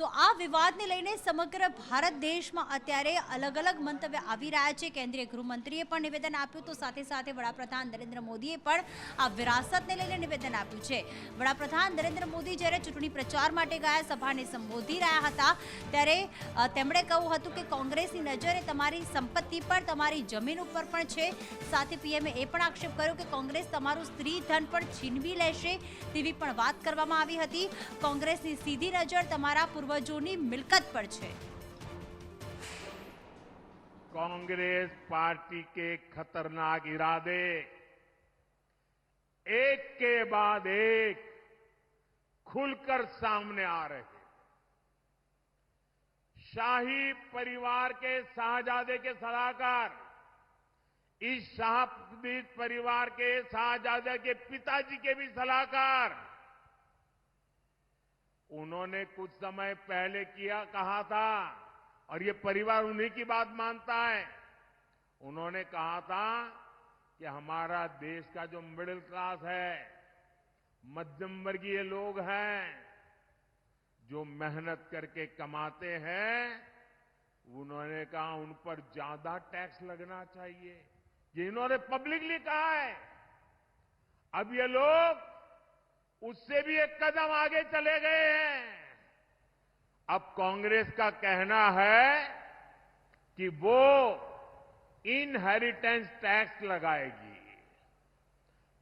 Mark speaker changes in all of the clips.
Speaker 1: તો આ વિવાદને લઈને સમગ્ર ભારત દેશમાં અત્યારે અલગ અલગ મંતવ્ય આવી રહ્યા છે. કેન્દ્રીય ગૃહમંત્રીએ પણ નિવેદન આપ્યું તો સાથે સાથે વડાપ્રધાન નરેન્દ્ર મોદીએ પણ આ વિરાસતને લઈને નિવેદન આપ્યું છે. વડાપ્રધાન નરેન્દ્ર મોદી જ્યારે ચૂંટણી પ્રચાર માટે ગયા સભાને સંબોધી રહ્યા હતા, ત્યારે તેમણે કહ્યું હતું કે કોંગ્રેસની નજરે તમારી સંપત્તિ પર તમારી જમીન ઉપર પણ છે. સાથે પીએમએ એ પણ આક્ષેપ કર્યો કે કોંગ્રેસ તમારું સ્ત્રી ધન પણ છીનવી લેશે તેવી પણ વાત કરવામાં આવી હતી. કોંગ્રેસની સીધી નજર તમારા પૂર્વજોની મિલકત પર છે
Speaker 2: कांग्रेस पार्टी के खतरनाक इरादे एक के बाद एक खुलकर सामने आ रहे हैं शाही परिवार के शाहजादे के सलाहकार इस शाहदी परिवार के शाहजादे के पिताजी के भी सलाहकार उन्होंने कुछ समय पहले किया, कहा था, और ये परिवार उन्हीं की बात मानता है। उन्होंने कहा था कि हमारा देश का जो मिडिल क्लास है, मध्यम वर्गीय लोग हैं, जो मेहनत करके कमाते हैं, उन्होंने कहा उन पर ज़्यादा टैक्स लगना चाहिए। ये इन्होंने पब्लिकली कहा है। अब ये लोग उससे भी एक कदम आगे चले गए हैं। अब कांग्रेस का कहना है कि वो इनहेरिटेंस टैक्स लगाएगी।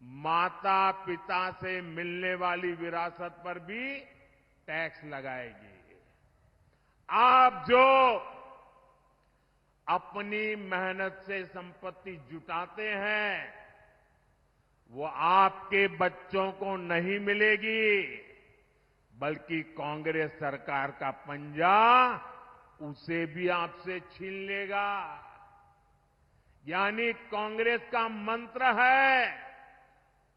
Speaker 2: माता पिता से मिलने वाली विरासत पर भी टैक्स लगाएगी। आप जो अपनी मेहनत से संपत्ति जुटाते हैं वो आपके बच्चों को नहीं मिलेगी, बल्कि कांग्रेस सरकार का पंजा उसे भी आपसे छीन लेगा। यानी कांग्रेस का मंत्र है,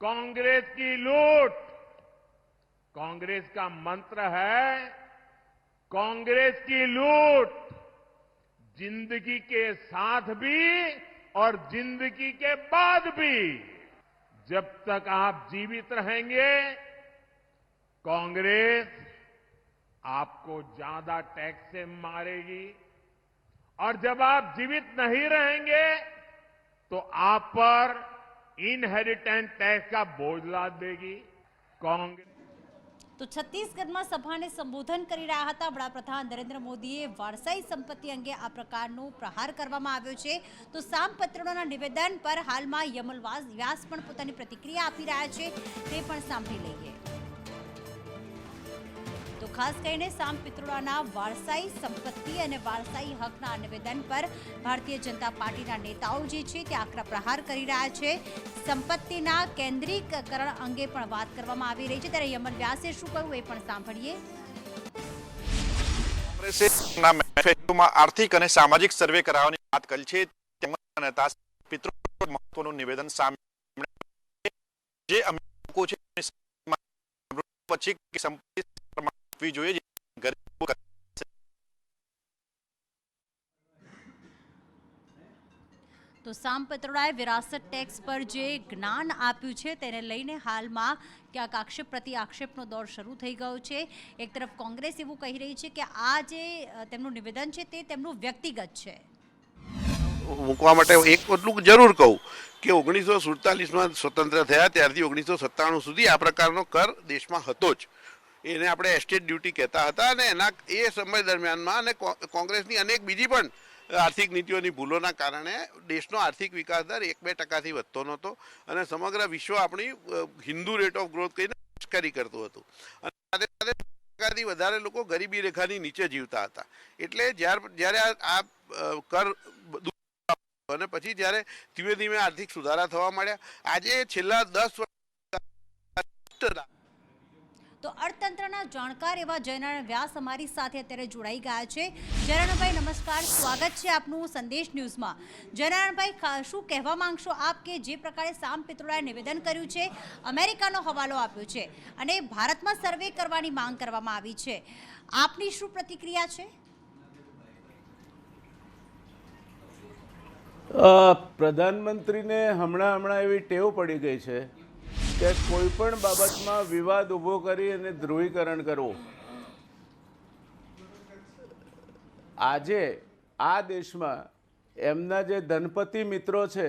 Speaker 2: कांग्रेस की लूट। कांग्रेस का मंत्र है, कांग्रेस की लूट। ज़िंदगी के साथ भी और ज़िंदगी के बाद भी। जब तक आप जीवित रहेंगे, कांग्रेस आपको ज़्यादा टैक्स से मारेगी। और जब आप जीवित नहीं रहेंगे तो आप पर इनहेरिटेंट टैक्स का बोझ लाद देगी। कांग्रेस
Speaker 1: તો છત્તીસગઢમાં સભાને સંબોધન કરી રહ્યા હતા. વડાપ્રધાન નરેન્દ્ર મોદીએ વારસાઈ સંપત્તિ અંગે આ પ્રકારનો પ્રહાર કરવામાં આવ્યો છે. તો સામપત્રોના નિવેદન પર હાલમાં યમલ વ્યાસ પણ પોતાની પ્રતિક્રિયા આપી રહ્યા છે. તે પણ સાંભળી લઈએ. ખાસ કરીને સામ પિત્રોડાના વારસાઈ સંપત્તિ અને વારસાઈ હકના નિવેદન પર ભારતીય જનતા પાર્ટીના નેતાઓ જે છે તે આકરા પ્રહાર કરી રહ્યા છે. સંપત્તિના કેન્દ્રીકરણ અંગે પણ વાત કરવામાં આવી રહી છે. ત્યારે યમન વ્યાસે શું કહ્યું એ પણ સાંભળીએ.
Speaker 3: આર્થિક અને સામાજિક સર્વે કરાવવાની વાત કરી છે. તેમજ નેતા પિત્રો મહત્વનું નિવેદન સામે જે અમે છે પછી સંપત્તિ આપવી જોઈએ ગરીબો છે.
Speaker 1: તો સામ પત્રોડાએ વિરાસત ટેક્સ પર જે જ્ઞાન આપ્યું છે તેને લઈને હાલમાં ક્યાંક આક્ષેપ પ્રતિ આક્ષેપનો દોર શરૂ થઈ ગયો છે એક તરફ કોંગ્રેસ એવું કહી રહી છે કે આ જે તેમનું નિવેદન છે તે તેમનું વ્યક્તિગત છે
Speaker 4: મૂકવા માટે એક એટલું જરૂર કહું કે ઓગણીસો સુડતાલીસમાં સ્વતંત્ર થયા ત્યારથી ઓગણીસો સત્તાણું સુધી આ પ્રકારનો કર દેશમાં હતો જ એને આપણે એસ્ટેટ ડ્યુટી કહેતા હતા અને એના એ સમય દરમિયાનમાં અને કોંગ્રેસની અનેક બીજી પણ આર્થિક નીતિઓની ભૂલોના કારણે દેશનો આર્થિક વિકાસ દર એક બે ટકાથી વધતો નહોતો અને સમગ્ર વિશ્વ આપણી હિન્દુ રેટ ઓફ ગ્રોથ કહીને લશ્કરી કરતું હતું. અને સાથે સાથે ટકાથી વધારે લોકો ગરીબી રેખાની નીચે જીવતા હતા. એટલે જ્યારે જ્યારે આ કર અને પછી જ્યારે ધીમે ધીમે આર્થિક સુધારા થવા માંડ્યા. આજે છેલ્લા દસ વર્ષ
Speaker 1: તો અર્થતંત્રના જાણકાર એવા જયનારાયણ વ્યાસ અમારી સાથે અત્યારે જોડાઈ ગયા છે. જયનારાયણભાઈ, નમસ્કાર. સ્વાગત છે આપનું સંદેશ ન્યૂઝમાં. જયનારાયણભાઈ શું કહેવા માંગશો આપ કે જે પ્રકારે સામ પિત્રોડાએ નિવેદન કર્યું છે? અમેરિકાનો હવાલો આપ્યો છે અને ભારતમાં સર્વે કરવાની માંગ કરવામાં આવી છે. આપની શું પ્રતિક્રિયા છે?
Speaker 5: પ્રધાનમંત્રીને હમણાં હમણાં એવી ટેવ પડી ગઈ છે કે કોઈ પણ બાબતમાં વિવાદ ઊભો કરી અને ધ્રુવીકરણ કરવું. આજે આ દેશમાં એમના જે ધનપતિ મિત્રો છે,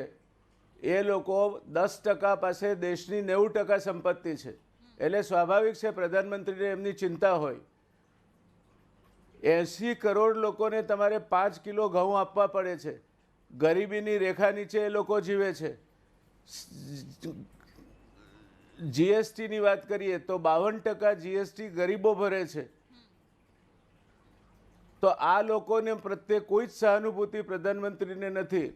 Speaker 5: એ લોકો દસ ટકા પાસે દેશની નેવું ટકા સંપત્તિ છે. એટલે સ્વાભાવિક છે, પ્રધાનમંત્રીને એમની ચિંતા હોય. એંસી કરોડ લોકોને તમારે પાંચ કિલો ઘઉં આપવા પડે છે. ગરીબીની રેખા નીચે એ લોકો જીવે છે. જીએસટીની વાત કરીએ તો બાવન ટકા જીએસટી ગરીબો ભરે છે. તો આ લોકોને પ્રત્યે કોઈ જ સહાનુભૂતિ પ્રધાનમંત્રીને નથી.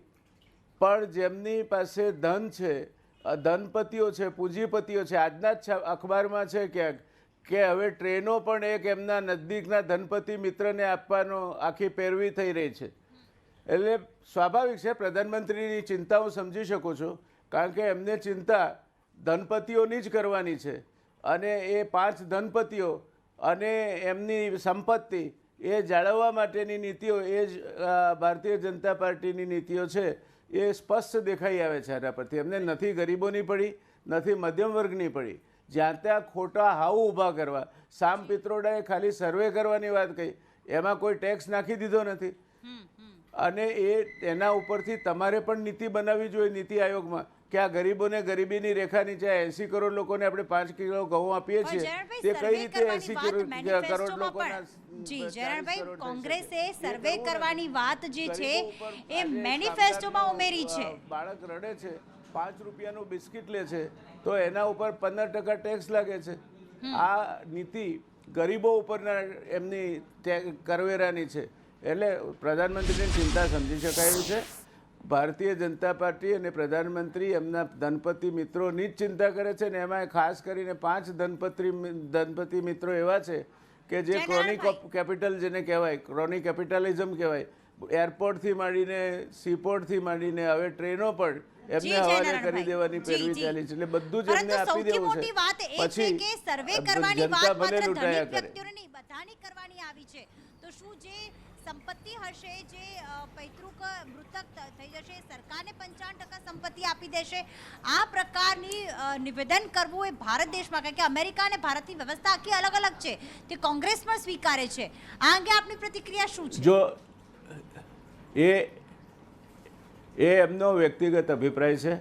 Speaker 5: પણ જેમની પાસે ધન છે ધનપતિઓ છે, પૂંજીપતિઓ છે, આજના જ અખબારમાં છે ક્યાંક, કે હવે ટ્રેનો પણ એક એમના નજદીકના ધનપતિ મિત્રને આપવાનો આખી પેરવી થઈ રહી છે. એટલે સ્વાભાવિક છે, પ્રધાનમંત્રીની ચિંતા હું સમજી શકું છું. કારણ કે એમને ચિંતા ધનપતિઓની જ કરવાની છે. અને એ પાંચ ધનપતિઓ અને એમની સંપત્તિ એ જાળવવા માટેની નીતિઓ એ જ ભારતીય જનતા પાર્ટીની નીતિઓ છે એ સ્પષ્ટ દેખાઈ આવે છે આના પરથી. એમને નથી ગરીબોની પડી નથી મધ્યમ વર્ગની પડી. જ્યાં ત્યાં ખોટા હાવ ઊભા કરવા. સામ પિત્રોડાએ ખાલી સર્વે કરવાની વાત કહી. એમાં કોઈ ટેક્સ નાખી દીધો નથી. અને એ એના ઉપરથી તમારે પણ નીતિ બનાવવી જોઈએ નીતિ આયોગમાં. કે આ ગરીબોને ગરીબીની રેખા નીચે એસી કરોડ લોકોને આપણે પાંચ કિલો ઘઉં આપીએ છીએ તે કઈ રીતે એસી કરોડ
Speaker 1: લોકો
Speaker 5: લોકોના
Speaker 1: જી જયરાણભાઈ કોંગ્રેસે સર્વે કરવાની વાત જે છે એ મેનિફેસ્ટોમાં ઉમેરી છે.
Speaker 5: બાળક રડે છે પાંચ રૂપિયાનું બિસ્કિટ લે છે તો એના ઉપર પંદર ટકા ટેક્સ લાગે છે. આ નીતિ ગરીબો ઉપરના એમની કરવેરાની છે. એટલે પ્રધાનમંત્રીની ચિંતા સમજી શકાય છે. ભારતીય જનતા પાર્ટી અને પ્રધાનમંત્રી એમના ધનપતિ મિત્રોની જ ચિંતા કરે છે ને એમાં ખાસ કરીને પાંચ ધનપતિ ધનપતિ મિત્રો એવા છે કે જે ક્રોનિક કેપિટલ જેને કહેવાય ક્રોનિક કેપિટલિઝમ કહેવાય એરપોર્ટથી માંડીને સીપોર્ટથી માંડીને હવે ટ્રેનો પણ એમને હવાલે કરી દેવાની
Speaker 1: પહેરવી
Speaker 5: પેરવી ચાલી છે. એટલે બધું જ એમને આપી દેવું છે. પછી જનતા ભલે લૂંટાયા કરે.
Speaker 1: બધાની કરવાની આવી છે. તો શું જે સંપત્તિ હશે જે પૈતૃક મૃતક થઈ જશે સરકારને પંચાવન ટકા સંપત્તિ આપી દેશે. આ પ્રકારની નિવેદન કરવું એ ભારત દેશમાં કારણ કે અમેરિકા અને ભારતની વ્યવસ્થા આખી અલગ અલગ છે તે કોંગ્રેસ પણ સ્વીકારે છે. આ અંગે આપની પ્રતિક્રિયા શું છે?
Speaker 5: જો એ એ એમનો વ્યક્તિગત અભિપ્રાય છે.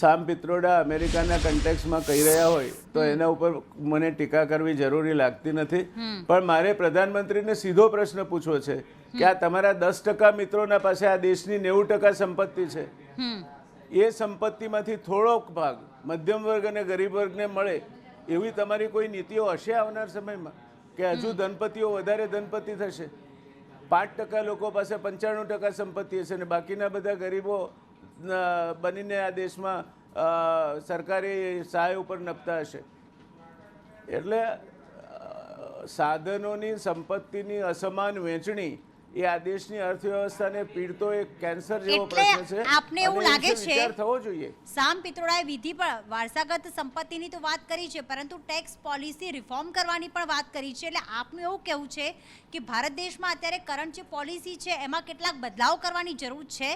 Speaker 5: સામ પિત્રોડા અમેરિકાના કન્ટેક્સમાં કહી રહ્યા હોય તો એના ઉપર મને ટીકા કરવી જરૂરી લાગતી નથી. પણ મારે પ્રધાનમંત્રીને સીધો પ્રશ્ન પૂછવો છે. કે આ તમારા દસ ટકા મિત્રોના પાસે આ દેશની નેવું ટકા સંપત્તિ છે. એ સંપત્તિમાંથી થોડોક ભાગ મધ્યમ વર્ગ અને ગરીબ વર્ગને મળે એવી તમારી કોઈ નીતિઓ હશે આવનાર સમયમાં? કે હજુ ધનપતિઓ વધારે ધનપતિ થશે? પાંચ ટકા લોકો પાસે પંચાણું ટકા સંપત્તિ હશે અને બાકીના બધા ગરીબો બનીને આ દેશમાં સરકારી સહાય ઉપર નપતા હશે. એટલે સાધનોની સંપત્તિની અસમાન વહેંચણી એ આ દેશની અર્થવ્યવસ્થાને પીડતો એક કેન્સર જેવો પ્રશ્ન છે.
Speaker 1: આપને એવું લાગે છે-
Speaker 5: થવો જોઈએ.
Speaker 1: સામ પિત્રોડાએ વિધિ પણ વારસાગત સંપત્તિની તો વાત કરી છે પરંતુ ટેક્સ પોલિસી રિફોર્મ કરવાની પણ વાત કરી છે. એટલે આપનું એવું કહેવું છે કે ભારત દેશમાં અત્યારે કરંટ જે પોલિસી છે એમાં કેટલાક બદલાવ કરવાની જરૂર છે?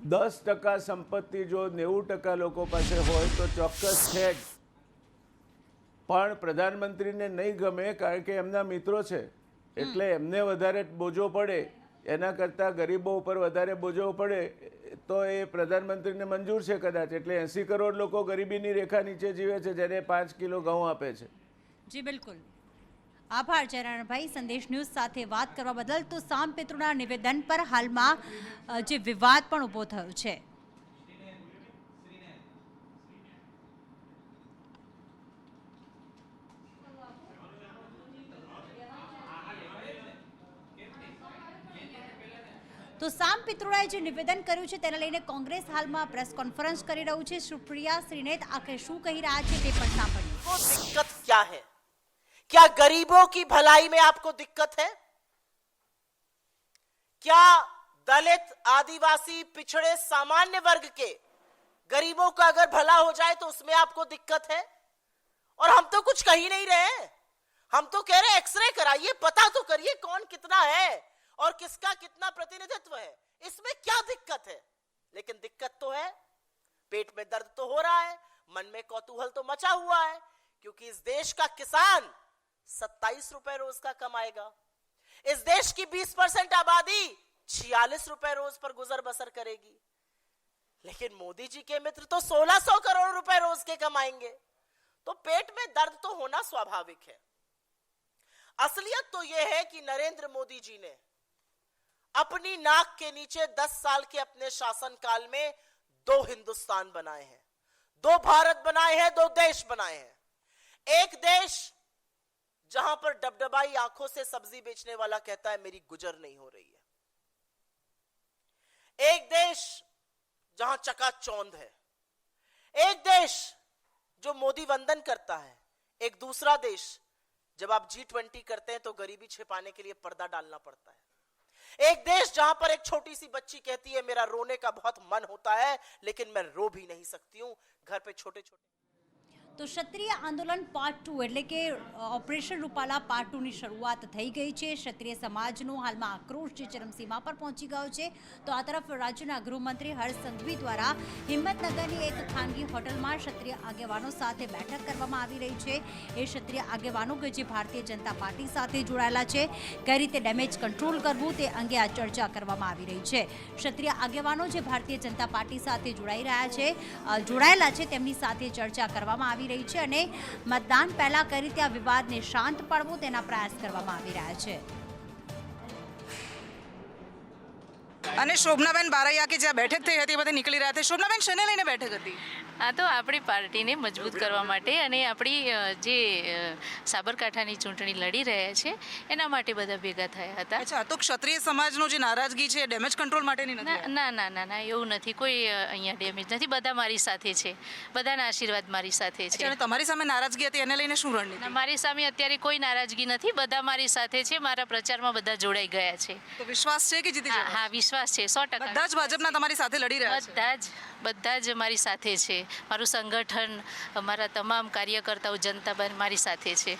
Speaker 5: દસ ટકા સંપત્તિ જો નેવું ટકા લોકો પાસે હોય તો ચોક્કસ છે પણ પ્રધાનમંત્રીને નહીં ગમે કારણ કે એમના મિત્રો છે. એટલે એમને વધારે બોજો પડે, એના કરતાં ગરીબો ઉપર વધારે બોજો પડે, તો એ પ્રધાનમંત્રીને મંજૂર છે કદાચ. એટલે એંસી કરોડ લોકો ગરીબીની રેખા નીચે જીવે છે, જેને પાંચ કિલો ઘઉં આપે છે.
Speaker 1: જી, બિલકુલ. આભાર જયરાણભાઈ. સંદેશ ન્યૂઝ સાથે વાત કરવા બદલ તો સામ પિત્રોડા નિવેદન પર હાલમાં જે વિવાદ પણ ઊભો થયો છે. તો સામ પિત્રોડાએ જે નિવેદન કર્યું છે તેને લઈને કોંગ્રેસ હાલમાં પ્રેસ કોન્ફરન્સ કરી રહ્યું છે સુપ્રિયા શ્રીનેત આખરે શું કહી રહ્યા છે તે પણ સાંભળીએ
Speaker 6: आपको दिक्कत क्या है क्या गरीबों की भलाई में आपको दिक्कत है क्या दलित आदिवासी पिछड़े सामान्य वर्ग के गरीबों का अगर भला हो जाए तो उसमें आपको दिक्कत है और हम तो कुछ कह ही नहीं रहे हम तो कह रहे हैं एक्सरे कराइए पता तो करिए कौन कितना है और किसका कितना प्रतिनिधित्व है? इसमें क्या दिक्कत है? लेकिन दिक्कत तो है। पेट में दर्द तो हो रहा है, मन में कौतूहल तो मचा हुआ है, क्योंकि इस देश का किसान सत्ताईस रुपए रोज का कमाएगा। इस देश की 20 परसेंट आबादी छियालीस रुपए रोज पर गुजर बसर करेगी। लेकिन मोदी जी के मित्र तो 1600 करोड़ रुपए रोज के कमाएँगे। तो पेट में दर्द तो होना स्वाभाविक है। असलियत तो यह है कि नरेंद्र मोदी जी ने अपनी नाक के नीचे 10 साल के अपने शासनकाल में दो हिंदुस्तान बनाए हैं। दो भारत बनाए हैं, दो देश बनाए हैं। एक देश जहाँ पर डबडबाई आँखों से सब्ज़ी बेचने वाला कहता है, मेरी गुजर नहीं हो रही है। एक देश जहाँ चका चकाचौंध है। एक देश जो मोदी वंदन करता है। एक दूसरा देश जब आप जी ट्वेंटी करते हैं तो गरीबी छिपाने के लिए पर्दा डालना पड़ता है। एक देश जहां पर एक छोटी सी बच्ची कहती है मेरा रोने का बहुत मन होता है लेकिन मैं रो भी नहीं सकती हूं घर पे छोटे छोटे
Speaker 1: તો ક્ષત્રિય આંદોલન પાર્ટ ટુ એટલે કે ઓપરેશન રૂપાલા પાર્ટ ટુની શરૂઆત થઈ ગઈ છે. ક્ષત્રિય સમાજનો હાલમાં આક્રોશ જે ચરમસીમા પર પહોંચી ગયો છે. તો આ તરફ રાજ્યના ગૃહમંત્રી હર્ષ સંઘવી દ્વારા હિંમતનગરની એક ખાનગી હોટલમાં ક્ષત્રિય આગેવાનો સાથે બેઠક કરવામાં આવી રહી છે. એ ક્ષત્રિય આગેવાનો કે જે ભારતીય જનતા પાર્ટી સાથે જોડાયેલા છે, કઈ રીતે ડેમેજ કંટ્રોલ કરવું તે અંગે આ ચર્ચા કરવામાં આવી રહી છે. ક્ષત્રિય આગેવાનો જે ભારતીય જનતા પાર્ટી સાથે જોડાઈ રહ્યા છે જોડાયેલા છે, તેમની સાથે ચર્ચા કરવામાં આવી રહી છે અને મતદાન પહેલા કઈ રીતે વિવાદને શાંત પાડવું તેના પ્રયાસ કરવામાં આવી રહ્યા છે.
Speaker 7: અને શોભનાબેન બારૈયા કે જ્યાં બેઠક થઈ હતી, એ બધે નીકળી રહ્યા હતા શોભનાબેન, શેને લઈને બેઠક હતી?
Speaker 8: આ તો આપણી પાર્ટીને મજબૂત કરવા માટે અને આપણી જે સાબરકાંઠાની ચૂંટણી લડી રહ્યા છે એના માટે બધા ભેગા થયા હતા.
Speaker 7: અચ્છા તો ક્ષત્રિય સમાજનો જે નારાજગી છે ડેમેજ કંટ્રોલ માટેની
Speaker 8: ના ના ના ના ના એવું નથી. કોઈ અહીંયા ડેમેજ નથી. બધા મારી સાથે છે. બધાના આશીર્વાદ મારી સાથે છે.
Speaker 7: અને તમારી સામે નારાજગી હતી એને લઈને શું રણનીતિ?
Speaker 8: મારી સામે અત્યારે કોઈ નારાજગી નથી. બધા મારી સાથે છે. મારા પ્રચારમાં બધા જોડાઈ ગયા છે.
Speaker 7: તો વિશ્વાસ છે કે જીતી
Speaker 8: હા વિશ્વાસ છે. સો ટકા
Speaker 7: બધા જ ભાજપના તમારી સાથે લડી રહ્યા છે.
Speaker 8: બધા જ. બધા જ મારી સાથે છે. મારું સંગઠન મારા તમામ કાર્યકર્તાઓ જનતા મારી સાથે છે.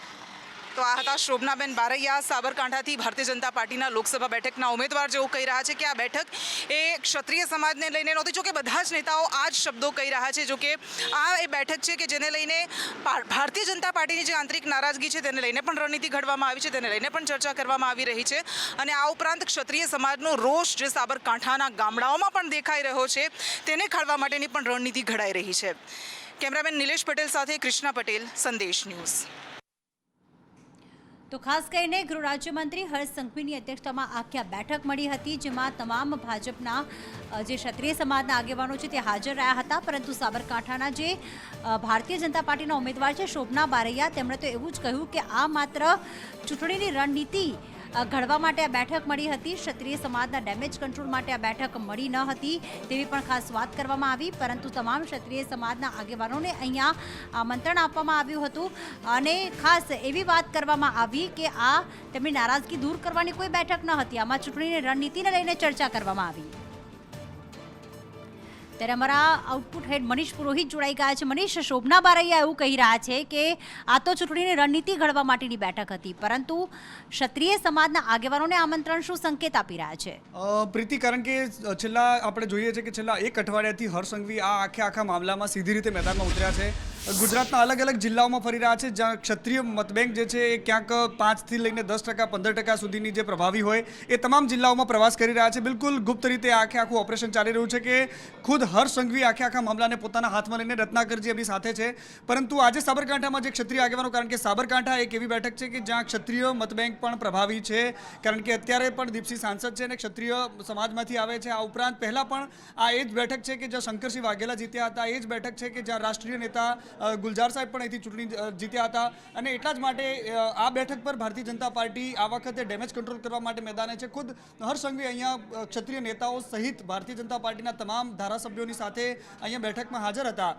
Speaker 7: તો આ હતા શોભનાબેન બારૈયા, સાબરકાંઠાથી ભારતીય જનતા પાર્ટીના લોકસભા બેઠકના ઉમેદવાર જેવું કહી રહ્યા છે કે આ બેઠક એ ક્ષત્રિય સમાજને લઈને નહોતી. જોકે બધા જ નેતાઓ આ જ શબ્દો કહી રહ્યા છે જોકે આ એ બેઠક છે કે જેને લઈને ભારતીય જનતા પાર્ટીની જે આંતરિક નારાજગી છે તેને લઈને પણ રણનીતિ ઘડવામાં આવી છે, તેને લઈને પણ ચર્ચા કરવામાં આવી રહી છે અને આ ઉપરાંત ક્ષત્રિય સમાજનો રોષ જે સાબરકાંઠાના ગામડાઓમાં પણ દેખાઈ રહ્યો છે તેને ખાળવા માટેની પણ રણનીતિ ઘડાઈ રહી છે. કેમેરામેન નિલેશ પટેલ સાથે કૃષ્ણા પટેલ, સંદેશ ન્યૂઝ.
Speaker 1: તો ખાસ કરીને ગૃહ રાજ્યમંત્રી હર્ષ સંઘવીની અધ્યક્ષતામાં આખી બેઠક મળી હતી, જેમાં તમામ ભાજપના જે ક્ષત્રિય સમાજના આગેવાનો છે તે હાજર રહ્યા હતા. પરંતુ સાબરકાંઠાના જે ભારતીય જનતા પાર્ટીના ઉમેદવાર છે, શોભના બારૈયા, તેમણે તો એવું જ કહ્યું કે આ માત્ર ચૂંટણીની રણનીતિ ઘડવા માટે આ બેઠક મળી હતી. ક્ષત્રિય સમાજના ડેમેજ કંટ્રોલ માટે આ બેઠક મળી ન હતી તેવી પણ ખાસ વાત કરવામાં આવી. પરંતુ તમામ ક્ષત્રિય સમાજના આગેવાનોને અહીંયા આમંત્રણ આપવામાં આવ્યું હતું. અને ખાસ એવી વાત કરવામાં આવી કે આ તેમની નારાજગી દૂર કરવાની કોઈ બેઠક ન હતી. આમાં ચૂંટણીની રણનીતિને લઈને ચર્ચા કરવામાં આવી. ત્યારે અમારા આઉટપુટ હેડ મનીષ પુરોહિત જોડાઈ ગયા છે. મનીષ, શોભના બારૈયા એવું કહી રહ્યા છે કે આ તો ચૂંટણીની રણનીતિ ઘડવા માટેની બેઠક હતી, પરંતુ ક્ષત્રિય સમાજના આગેવાનોને આમંત્રણ શું સંકેત આપી રહ્યા છે?
Speaker 9: પ્રીતિ, કારણ કે છેલ્લા આપણે જોઈએ છે કે છેલ્લા એક અઠવાડિયાથી હર્ષ સંઘવી આ આખે આખા મામલામાં સીધી રીતે મેદાનમાં ઉતર્યા છે. ગુજરાતના અલગ અલગ જિલ્લાઓમાં ફરી રહ્યા છે, જ્યાં ક્ષત્રિય મતબેંક જે છે એ ક્યાંક પાંચથી લઈને દસ ટકા, પંદર ટકા સુધીની જે પ્રભાવી હોય, એ તમામ જિલ્લાઓમાં પ્રવાસ કરી રહ્યા છે. બિલકુલ ગુપ્ત રીતે આખે આખું ઓપરેશન ચાલી રહ્યું છે કે ખુદ હર્ષ સંઘવી આખે આખા મામલાને પોતાના હાથમાં લઈને રત્નાકરજી એમની સાથે છે. પરંતુ આજે સાબરકાંઠામાં જે ક્ષત્રિય આગેવાનો, કારણ કે સાબરકાંઠા એક એવી બેઠક છે કે જ્યાં ક્ષત્રિય મતબેંક પણ પ્રભાવી છે, કારણ કે અત્યારે પણ દીપસિંહ સાંસદ છે અને ક્ષત્રિય સમાજમાંથી આવે છે. આ ઉપરાંત પહેલાં પણ આ એ જ બેઠક છે કે જ્યાં શંકરસિંહ વાઘેલા જીત્યા હતા, એ જ બેઠક છે કે જ્યાં રાષ્ટ્રીય નેતા ગુલજાર સાહેબ પણ અહીંથી ચૂંટણી જીત્યા હતા. અને એટલા જ માટે આ બેઠક પર ભારતીય જનતા પાર્ટી આ વખતે ડેમેજ કંટ્રોલ કરવા માટે મેદાને છે. ખુદ હર્ષ અહીંયા ક્ષત્રિય નેતાઓ સહિત ભારતીય જનતા પાર્ટીના તમામ ધારાસભ્યોની સાથે અહીંયા બેઠકમાં હાજર હતા.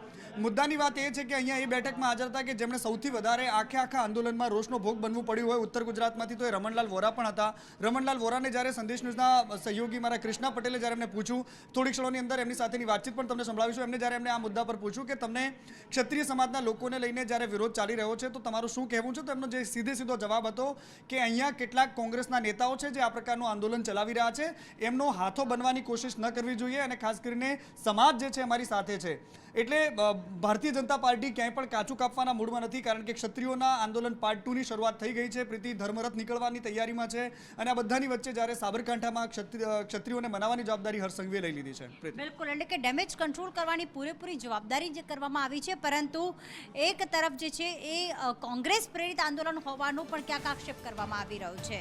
Speaker 9: મુદ્દાની વાત એ છે કે અહીંયા એ બેઠકમાં હાજર હતા કે જેમણે સૌથી વધારે આખે આખા આંદોલનમાં રોષનો ભોગ બનવું પડ્યું હોય ઉત્તર ગુજરાતમાંથી, તો એ રમણલાલ વોરા પણ હતા. રમણલાલ વોરાને જ્યારે સંદેશ ન્યૂઝના સહયોગી મારા કૃષ્ણા પટેલે જ્યારે એમને પૂછ્યું થોડી ક્ષણોની અંદર એમની સાથેની વાતચીત પણ તમને સંભળાવીશું. એમને જ્યારે એમને આ મુદ્દા પર પૂછ્યું કે તમને ક્ષત્રિય ક્ષત્રિય સમાજના લોકોને લઈને જ્યારે વિરોધ ચાલી રહ્યો છે, તો તમારું શું કહેવું છે? તો એમનો જે સીધે સીધો જવાબ હતો કે અહીંયા કેટલાક કોંગ્રેસના નેતાઓ છે જે આ પ્રકારનું આંદોલન ચલાવી રહ્યા છે, એમનો હાથો બનવાની કોશિશ ન કરવી જોઈએ અને ખાસ કરીને સમાજ જે છે અમારી સાથે છે. એટલે ભારતીય જનતા પાર્ટી ક્યાંય પણ કાચું કાપવાના મૂડમાં નથી, કારણ કે ક્ષત્રિયોના આંદોલન પાર્ટ ટુની શરૂઆત થઈ ગઈ છે. પ્રીતિ ધર્મરથ નીકળવાની તૈયારીમાં છે અને આ બધાની વચ્ચે જ્યારે સાબરકાંઠામાં ક્ષત્રિયોને મનાવવાની જવાબદારી હર્ષ લઈ લીધી છે.
Speaker 1: બિલકુલ, એટલે કે ડેમેજ કંટ્રોલ કરવાની પૂરેપૂરી જવાબદારી જે કરવામાં આવી છે, પરંતુ એક તરફ જે છે એ કોંગ્રેસ પ્રેરિત આંદોલન હોવાનો પણ ક્યાંક આક્ષેપ કરવામાં આવી રહ્યો છે.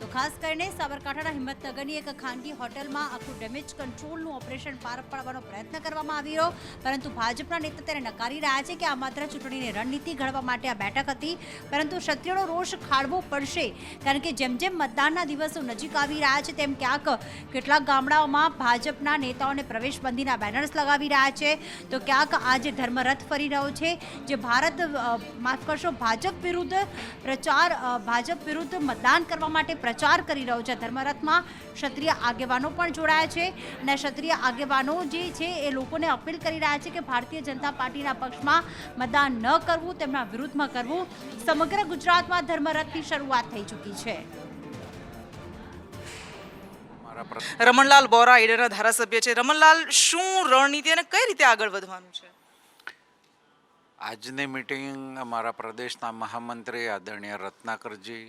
Speaker 1: તો ખાસ કરીને સાબરકાંઠાના હિંમતનગરની એક ખાનગી હોટલમાં આખું ડેમેજ કંટ્રોલનું ઓપરેશન પાર પાડવાનો પ્રયત્ન કરવામાં આવી રહ્યો. પરંતુ ભાજપના નેતા તેને નકારી રહ્યા છે કે આ માત્ર ચૂંટણીની રણનીતિ ઘડવા માટે આ બેઠક હતી. પરંતુ ક્ષત્રિયોનો રોષ ખાળવો પડશે. કારણ કે જેમ જેમ મતદાનના દિવસો નજીક આવી રહ્યા છે, તેમ ક્યાંક કેટલાક ગામડાઓમાં ભાજપના નેતાઓને પ્રવેશબંધીના બેનર્સ લગાવી રહ્યા છે. તો ક્યાંક આજે ધર્મરથ ફરી રહ્યો છે, જે ભારત માફ કરશો, ભાજપ વિરુદ્ધ પ્રચાર ભાજપ વિરુદ્ધ મતદાન કરવા માટે પ્રચાર કરી રહ્યો છે. ધર્મરથમાં ક્ષત્રિય આગેવાનો પણ જોડાયા છે અને ક્ષત્રિય આગેવાનો જે છે એ લોકોને અપીલ કરી રહ્યા છે કે ભારતીય જનતા પાર્ટીના પક્ષમાં મતદાન ન કરવું તેમના વિરુદ્ધમાં કરવું. સમગ્ર ગુજરાતમાં ધર્મરથની શરૂઆત થઈ ચૂકી છે.
Speaker 7: રમણલાલ બોરા ઈડરના ધારાસભ્ય છે. રમણલાલ શું રણનીતિ અને કઈ રીતે આગળ વધવાનું છે?
Speaker 10: આજની મિટિંગ અમારા પ્રદેશના મહામંત્રી આદરણીય રત્નાકરજી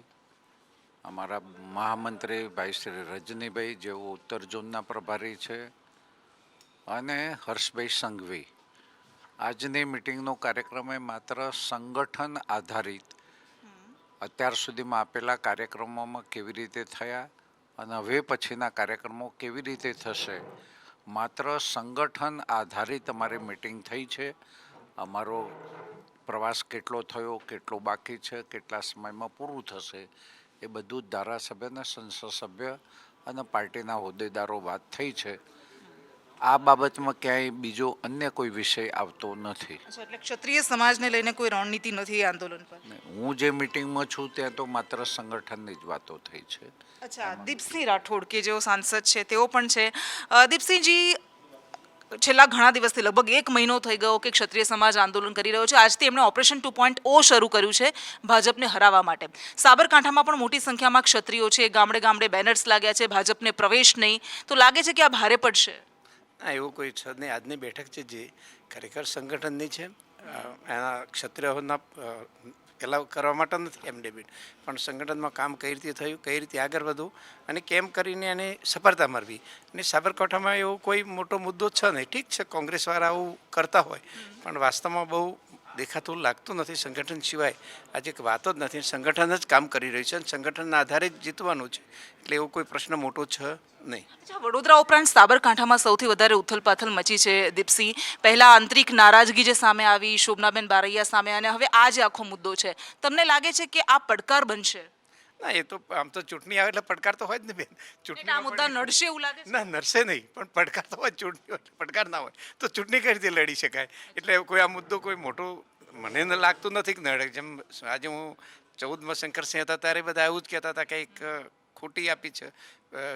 Speaker 10: અમારા મહામંત્રી ભાઈ શ્રી રજનીભાઈ જેઓ ઉત્તર ઝોનના પ્રભારી છે અને હર્ષભાઈ સંઘવી. આજની મિટિંગનો કાર્યક્રમ એ માત્ર સંગઠન આધારિત. અત્યાર સુધીમાં આપેલા કાર્યક્રમોમાં કેવી રીતે થયા અને હવે પછીના કાર્યક્રમો કેવી રીતે થશે? માત્ર સંગઠન આધારિત અમારી મિટિંગ થઈ છે. અમારો પ્રવાસ કેટલો થયો, કેટલો બાકી છે, કેટલા સમયમાં પૂરું થશે? એ બધું જ ધારાસભ્ય અને સંસદ સભ્ય અને પાર્ટીના હોદ્દેદારો વાત થઈ છે. આ બાબતમાં ક્યાંય બીજો અન્ય કોઈ વિષય આવતો નથી.
Speaker 7: એટલે ક્ષત્રિય સમાજને લઈને કોઈ રણનીતિ નથી આંદોલન પર?
Speaker 10: હું જે મિટિંગમાં છું ત્યાં તો માત્ર સંગઠનની જ વાતો થઈ છે.
Speaker 7: અચ્છા દીપસિંહ રાઠોડ કે જેઓ સાંસદ છે તેઓ પણ છે. દીપસિંહજી છેલ્લા ઘણા દિવસથી લગભગ એક મહિનો થઈ ગયો કે ક્ષત્રિય સમાજ આંદોલન કરી રહ્યો છે. આજથી એમણે ઓપરેશન ટુ પોઈન્ટ ઓ શરૂ કર્યું છે ભાજપને હરાવવા માટે. સાબરકાંઠામાં પણ મોટી સંખ્યામાં ક્ષત્રિયો છે. ગામડે ગામડે બેનર્સ લાગ્યા છે. ભાજપને પ્રવેશ નહીં. તો લાગે છે કે આ ભારે પડશે?
Speaker 11: ના, એવું કોઈ છે નહીં. આજની બેઠક છે જે ખરેખર સંગઠનની છે. એના ક્ષત્રિયોના પેલા કરવા માટે નથી એમ ડેબિટ પણ સંગઠનમાં કામ કઈ રીતે થયું કઈ રીતે આગળ વધવું અને કેમ કરીને એને સફળતા મળવી. અને સાબરકાંઠામાં એવો કોઈ મોટો મુદ્દો છે નહીં. ઠીક છે કોંગ્રેસવાળા આવું કરતા હોય પણ વાસ્તવમાં બહુ દેખાતું લાગતું નથી સંગઠન સિવાય. આજે એક વાતો જ નથી. સંગઠન જ કામ કરી રહ્યું છે અને સંગઠનના આધારે જ જીતવાનું છે. એટલે એવો કોઈ પ્રશ્ન મોટો છે નહીં.
Speaker 7: વડોદરા ઉપરાંત સાબરકાંઠામાં સૌથી વધારે ઉથલપાથલ મચી છે દીપસિંહ પહેલા આંતરિક નારાજગી જે સામે આવી, શોભનાબેન બારૈયા સામે, અને હવે આ જે આખો મુદ્દો છે, તમને લાગે છે કે આ પડકાર બનશે?
Speaker 11: ના એ તો આમ તો ચૂંટણી આવે એટલે પડકાર તો હોય જ ને બેન.
Speaker 7: ચૂંટણી આ મુદ્દા નડશે એવું લાગે
Speaker 11: ના નડશે નહીં પણ પડકાર તો હોય ચૂંટણી હોય પડકાર ના હોય. તો ચૂંટણી કઈ રીતે લડી શકાય? એટલે કોઈ આ મુદ્દો કોઈ મોટો મને ન લાગતું નથી કે નડે. જેમ આજે હું ચૌદમાં શંકરસિંહ હતા ત્યારે બધા એવું જ કહેતા હતા કે એક ખોટી આપી છે.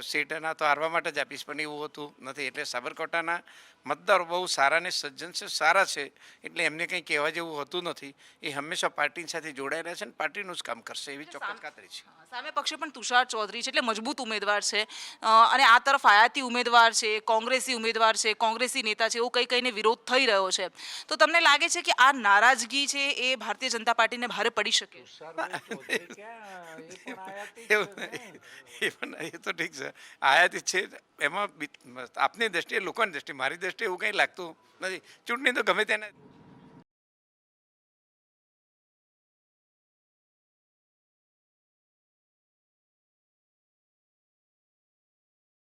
Speaker 11: સીટ એના તો હારવા માટે જ આપીશ પણ એવું હોતું નથી. એટલે સાબરકાંઠાના મતદારો બહુ સારા ને સજ્જન છે સારા છે એટલે એમને કંઈ કહેવા જેવું હોતું નથી. એ હંમેશા પાર્ટી સાથે જોડાયેલા છે અને પાર્ટીનું જ કામ કરશે એવી ચોક્કસ ખાતરી છે.
Speaker 7: સામે પક્ષે પણ તુષાર ચૌધરી છે એટલે મજબૂત ઉમેદવાર છે. અને આ તરફ આયાતી ઉમેદવાર છે કોંગ્રેસી ઉમેદવાર છે કોંગ્રેસી નેતા છે એવું કંઈ કઈને વિરોધ થઈ રહ્યો છે. તો તમને લાગે છે કે આ નારાજગી છે એ ભારતીય જનતા પાર્ટીને ભારે પડી શકે?
Speaker 11: એ પણ એ તો ઠીક છે. આયાતી છે. એમાં બી- આપની દ્રષ્ટિએ લોકોની દ્રષ્ટિએ મારી દ્રષ્ટિએ એવું કંઈ લાગતું નથી. ચૂંટણી તો ગમે તેને